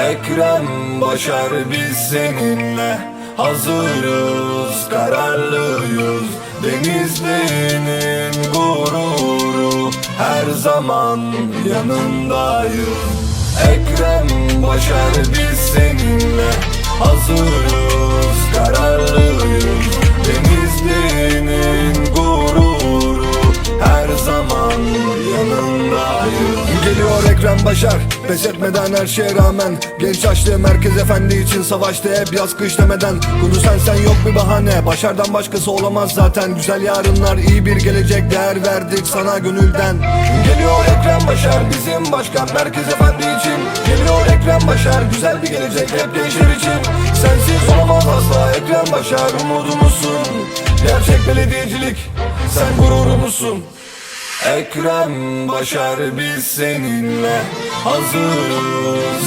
Ekrem Başar biz seninle Hazırız kararlıyız. Denizli'nin gururu Her zaman yanındayız. Ekrem Başar biz seninle Hazırız kararlıyız. Denizli'nin gururu Her zaman yanındayız Geliyor Ekrem Başar Pes etmeden her şeye rağmen. Genç yaşlı merkez efendi için savaştı hep yaz kış demeden. Konu sen sen yok bir bahane. Başardan başkası olamaz zaten. Güzel yarınlar iyi bir gelecek Değer verdik sana gönülden. Geliyor Ekrem Başar bizim başkan Merkez efendi için. Geliyor Ekrem Başar güzel bir gelecek hep gençler için. Sensiz olamaz asla Ekrem Başar umudumuzsun. Gerçek belediyecilik sen gururumuzsun Ekrem Başar biz seninle. Hazırız